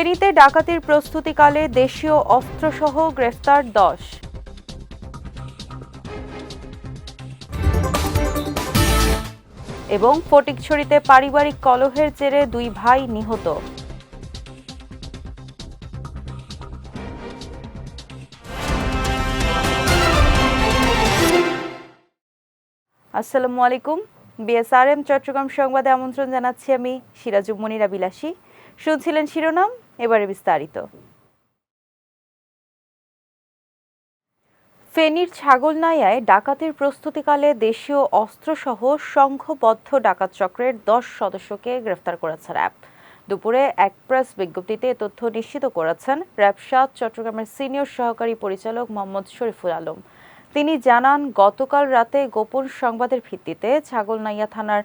ফেনীতে ডাকাতির প্রস্তুতিকালে দেশীয় অস্ত্রসহ গ্রেফতার দশ। এবং ফটিকছড়িতে পারিবারিক কলহের জেরে দুই ভাই নিহত। আসসালামু আলাইকুম। বিএসআরএম চট্টগ্রাম সংবাদে আমন্ত্রণ জানাচ্ছি আমি সিরাজুম মনিরা বিলাসী শুনছিলেন শিরোনাম এবারে বিস্তারিত। ফেনীর ছাগলনাইয়ায় ডাকাতির প্রস্তুতিকালে দেশীয় অস্ত্রসহ সংঘবদ্ধ ডাকাত চক্রের দশ সদস্যকে গ্রেফতার করেছে র্যাব। দুপুরে এক প্রেস বিজ্ঞপ্তিতে তথ্য নিশ্চিত করেছেন র্যাব সাত চট্টগ্রামের সিনিয়র সহকারী পরিচালক মোহাম্মদ শরীফুল আলম। তিনি জানান, গতকাল রাতে গোপন সংবাদের ভিত্তিতে ছাগলনাইয়া থানার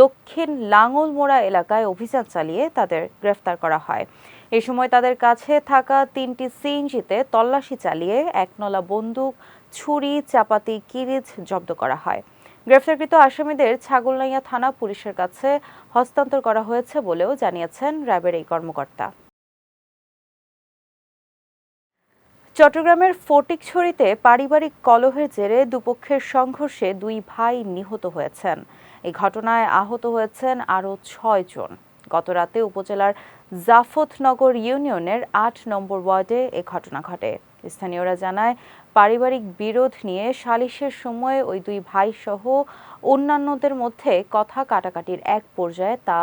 দক্ষিণ লাঙ্গলমোড়া এলাকায় অভিযান চালিয়ে তাদের গ্রেফতার করা হয়। এ সময় তাদের কাছে থাকা তিনটি সিএনজিতে তল্লাশি চালিয়ে একনলা বন্দুক, ছুরি, চাপাতি, কিরিচ জব্দ করা হয়। গ্রেফতারকৃত আসামিদের ছাগলনাইয়া থানা পুলিশের কাছে হস্তান্তর করা হয়েছে বলেও জানিয়েছেন র্যাবের এই কর্মকর্তা। চট্টগ্রামের ফটিকছড়িতে পারিবারিক কলহের জেরে দুপক্ষের সংঘর্ষে দুই ভাই নিহত হয়েছেন। এই ঘটনায় আহত হয়েছেন আরও ছয় জন। গতরাতে উপজেলার জাফতনগর ইউনিয়নের আট নম্বর ওয়ার্ডে এ ঘটনা ঘটে। স্থানীয়রা জানায়, পারিবারিক বিরোধ নিয়ে সালিশের সময় ওই দুই ভাই সহ অন্যান্যদের মধ্যে কথা কাটাকাটির এক পর্যায়ে তা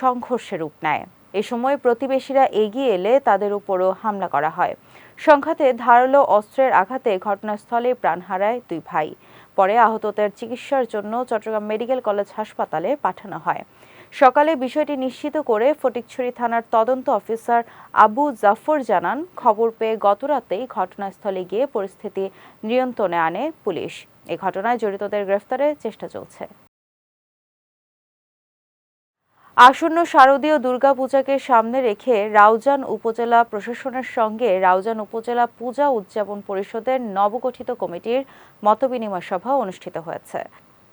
সংঘর্ষের রূপ নেয়। এ সময় প্রতিবেশীরা এগিয়ে এলে তাদের উপরও হামলা করা হয়। সংঘাতে ধারালো অস্ত্রের আঘাতে ঘটনাস্থলে প্রাণ হারায় দুই ভাই। পরে আহতদের চিকিৎসার জন্য চট্টগ্রাম মেডিকেল কলেজ হাসপাতালে পাঠানো হয়। সকালে বিষয়টি নিশ্চিত করে ফটিকছড়ি থানার তদন্ত অফিসার আবু জাফর জানান, খবর পেয়ে গতরাতেই ঘটনাস্থলে গিয়ে পরিস্থিতি নিয়ন্ত্রণে আনে পুলিশ। এ ঘটনায় জড়িতদের গ্রেফতারে চেষ্টা চলছে। আসন্ন শারদীয় দুর্গাপূজাকে সামনে রেখে রাউজান উপজেলা প্রশাসনের সঙ্গে রাউজান উপজেলা পূজা উদযাপন পরিষদের নবগঠিত কমিটির মতবিনিময় সভা অনুষ্ঠিত হয়েছে।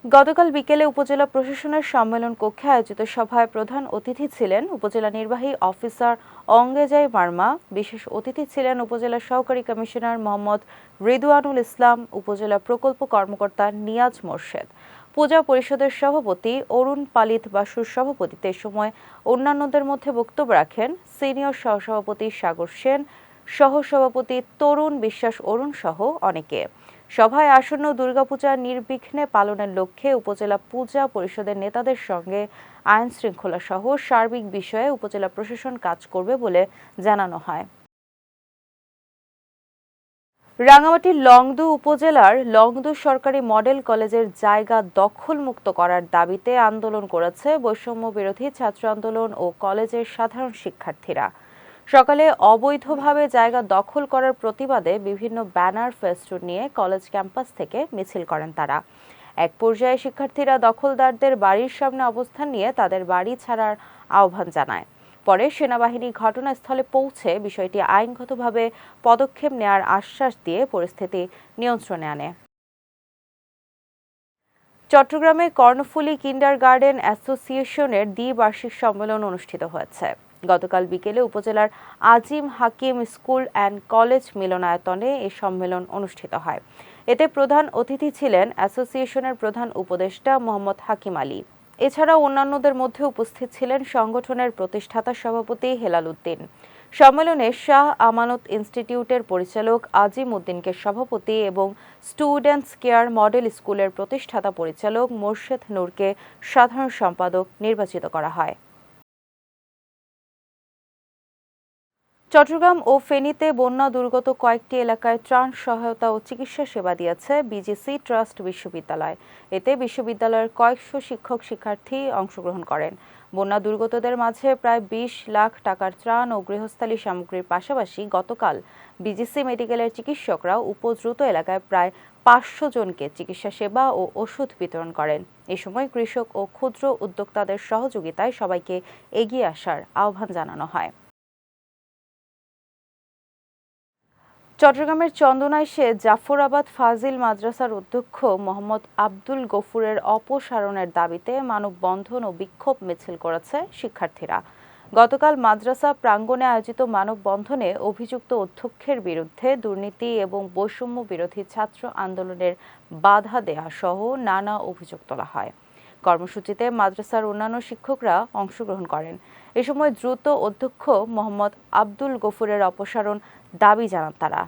গতকাল বিকেলে উপজেলা প্রশাসনের সম্মেলন কক্ষে আয়োজিত সভায় প্রধান অতিথি ছিলেন উপজেলা নির্বাহী অফিসার অঙ্গেজাই মার্মা বিশেষ অতিথি ছিলেন উপজেলা সহকারী কমিশনার মোহাম্মদ রিদওয়ানুল ইসলাম, উপজেলা প্রকল্প কর্মকর্তা নিয়াজ মোর্শেদ, পূজা পরিষদের সভাপতি অরুণ পালিত বাসুর সভাপতিত্বে সময় অন্যান্যদের মধ্যে বক্তব্য রাখেন সিনিয়র সহসভাপতি সাগর সেন, সহসভাপতি তরুণ বিশ্বাস অরুণ সহ অনেকে। সভায় আসন্ন দুর্গাপূজা নির্বিঘ্নে পালনের লক্ষ্যে উপজেলা পূজা পরিষদের নেতাদের সঙ্গে আইন শৃঙ্খলা সহ সার্বিক বিষয়ে উপজেলা প্রশাসন কাজ করবে বলে জানানো হয়। রাঙামাটির লংদু উপজেলার লংদু সরকারি মডেল কলেজের জায়গা দখলমুক্ত করার দাবিতে আন্দোলন করেছে বৈষম্য বিরোধী ছাত্র আন্দোলন ও কলেজের সাধারণ শিক্ষার্থীরা। সকালে অবৈধভাবে জায়গা দখল করার প্রতিবাদে বিভিন্ন ব্যানার ফেস্টুন নিয়ে কলেজ ক্যাম্পাস থেকে মিছিল করেন তারা। এক পর্যায়ে শিক্ষার্থীরা দখলদারদের বাড়ির সামনে অবস্থান নিয়ে তাদের বাড়ি ছাড়ার আহ্বান জানায়। পরে সেনাবাহিনী ঘটনাস্থলে পৌঁছে বিষয়টি আইনগতভাবে পদক্ষেপ নেয়ার আশ্বাস দিয়ে পরিস্থিতি নিয়ন্ত্রণে আনে। চট্টগ্রামে কর্ণফুলী কিন্ডার গার্ডেন অ্যাসোসিয়েশনের দ্বিবার্ষিক সম্মেলন অনুষ্ঠিত হয়েছে। গতকাল বিকেলে উপজেলার Azim Hakim school and college মিলনায়তনে এ সম্মেলন অনুষ্ঠিত হয়। এতে প্রধান অতিথি ছিলেন অ্যাসোসিয়েশনের প্রধান উপদেষ্টা মোহাম্মদ হাকিম আলী। এছাড়াও অন্যান্যদের মধ্যে উপস্থিত ছিলেন সংগঠনের প্রতিষ্ঠাতা সভাপতি হেলাল উদ্দিন। সম্মেলনে শাহ আমানত ইনস্টিটিউটের পরিচালক আজিম উদ্দিনকে সভাপতি এবং স্টুডেন্টস কেয়ার মডেল স্কুলের প্রতিষ্ঠাতা পরিচালক মোর্শেদ নূরকে সাধারণ সম্পাদক নির্বাচিত করা হয়। চট্টগ্রাম ও ফেনীতে বন্যা দুর্গত কয়েকটি এলাকায় ত্রাণ সহায়তা ও চিকিৎসা সেবা দিয়েছে বিজিসি ট্রাস্ট বিশ্ববিদ্যালয়। এতে বিশ্ববিদ্যালয়ের কয়েকশো শিক্ষক শিক্ষার্থী অংশগ্রহণ করেন। বন্যা দুর্গতদের মাঝে প্রায় বিশ লাখ টাকার ত্রাণ ও গৃহস্থালী সামগ্রীর পাশাপাশি গতকাল বিজিসি মেডিকেলের চিকিৎসকরা উপদ্রুত এলাকায় প্রায় পাঁচশো জনকে চিকিৎসা সেবা ও ওষুধ বিতরণ করেন। এ সময় কৃষক ও ক্ষুদ্র উদ্যোক্তাদের সহযোগিতায় সবাইকে এগিয়ে আসার আহ্বান জানানো হয়। চট্টগ্রামের চন্দনাইশে জাফরাবাদ ফাজিল মাদ্রাসার অধ্যক্ষ মোহাম্মদ আব্দুল গফুরের অপসারণের দাবিতে মানববন্ধন ও বিক্ষোভ মিছিল করেছে শিক্ষার্থীরা। গতকাল মাদ্রাসা প্রাঙ্গণে আয়োজিত মানববন্ধনে অভিযুক্ত অধ্যক্ষের বিরুদ্ধে দুর্নীতি এবং বৈষম্য বিরোধী ছাত্র আন্দোলনের বাধা দেয়া সহ নানা অভিযোগ তোলা হয়। কর্মসূচিতে মাদ্রাসার অন্যান্য শিক্ষকরা অংশগ্রহণ করেন। এ সময় দ্রুত অধ্যক্ষ মোহাম্মদ আব্দুল গফুরের অপসারণ দাবি জানান তারা।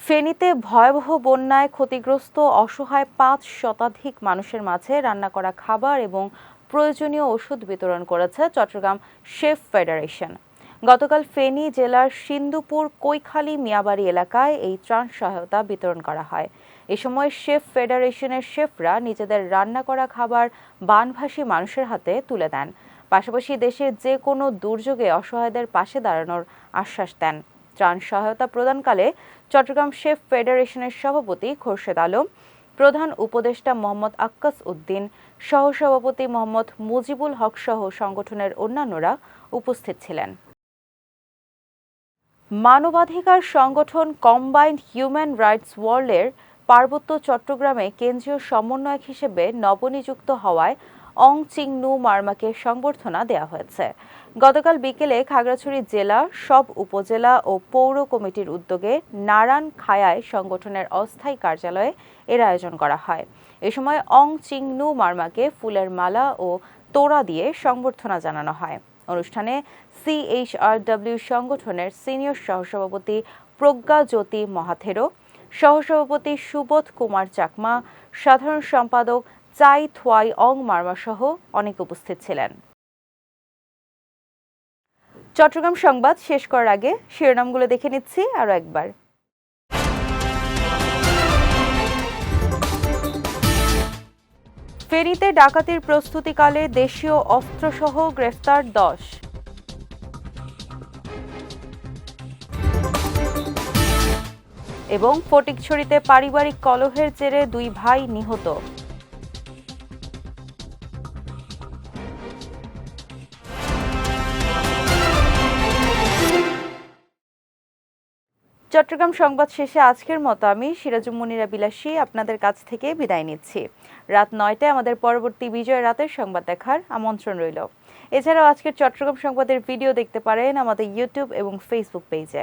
ফেনীতে ভয়াবহ বন্যায় ক্ষতিগ্রস্ত অসহায় পাঁচ শতাধিক মানুষের মাঝে রান্না করা খাবার এবং প্রয়োজনীয় ওষুধ বিতরণ করেছে চট্টগ্রাম শেফ ফেডারেশন। গতকাল ফেনী জেলার সিন্ধুপুর কৈখালী মিয়াবাড়ি এলাকায় এই ত্রাণ সহায়তা বিতরণ করা হয়। এ সময় শেফ ফেডারেশনের শেফরা নিজেদের রান্না করা খাবার বানভাসী মানুষের হাতে তুলে দেন। পাশাপাশি দেশের যে কোনো দুর্যোগে অসহায়দের পাশে দাঁড়ানোর আশ্বাস দেন। ত্রাণ সহায়তা প্রদানকালে চট্টগ্রাম শেফ ফেডারেশনের সভাপতি খোরশেদ আলম, প্রধান উপদেষ্টা মোহাম্মদ আক্কাস উদ্দিন, সহসভাপতি মোহাম্মদ মুজিবুল হক সহ সংগঠনের অন্যান্যরা উপস্থিত ছিলেন। মানবাধিকার সংগঠন কম্বাইন্ড হিউম্যান রাইটস ওয়ার্ল্ডের পার্বত্য চট্টগ্রামে কেন্দ্রীয় সমন্বয়ক হিসেবে নবনিযুক্ত হওয়ায় অং চিং নু মার্মাকে সংবর্ধনা দেওয়া হয়েছে। গতকাল বিকেলে খাগড়াছড়ি জেলা, সব উপজেলা ও পৌর কমিটির উদ্যোগে নারায়ণ খায়ায় সংগঠনের অস্থায়ী কার্যালয়ে এর আয়োজন করা হয়। এ সময় অং চিং নু মার্মাকে ফুলের মালা ও তোড়া দিয়ে সংবর্ধনা জানানো হয়। অনুষ্ঠানে সিএইচআরডব্লিউ সংগঠনের সিনিয়র সহসভাপতি প্রজ্ঞা জ্যোতি মহাথেরো সহসভাপতি সুবোধ কুমার চাকমা, সাধারণ সম্পাদক চাই থোয়াই অং মার্মা সহ অনেক উপস্থিত ছিলেন। চট্টগ্রাম সংবাদ শেষ করার আগে শিরোনামগুলো দেখে নিচ্ছি আরও একবার। ফেনীতে ডাকাতির প্রস্তুতিকালে দেশীয় অস্ত্রসহ গ্রেফতার দশ। এবং ফটিকছড়িতে পারিবারিক কলহের জেরে দুই ভাই নিহত। চট্টগ্রাম সংবাদ শেষে আজকের মতো আমি সিরাজুম মুনিরা বিলাসী আপনাদের কাছ থেকে বিদায় নিচ্ছি। রাত নয়টায় আমাদের পরবর্তী বিজয় রাতের সংবাদ দেখার আমন্ত্রণ রইল। এছাড়াও আজকের চট্টগ্রাম সংবাদের ভিডিও দেখতে পারেন আমাদের ইউটিউব এবং ফেসবুক পেজে